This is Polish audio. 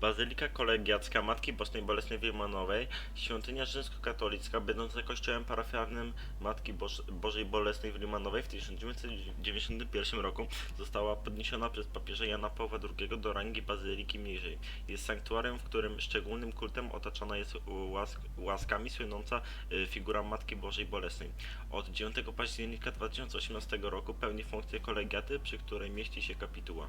Bazylika Kolegiacka Matki Bożej Bolesnej Wilmanowej, świątynia rzymskokatolicka, będąca kościołem parafialnym Matki Boż Bożej Bolesnej Wilmanowej w 1991 roku została podniesiona przez papieża Jana Pawła II do rangi bazyliki mniejszej. Jest sanktuarium, w którym szczególnym kultem otaczana jest łask łaskami słynąca y, figura Matki Bożej Bolesnej. Od 9 października 2018 roku pełni funkcję kolegiaty, przy której mieści się kapituła.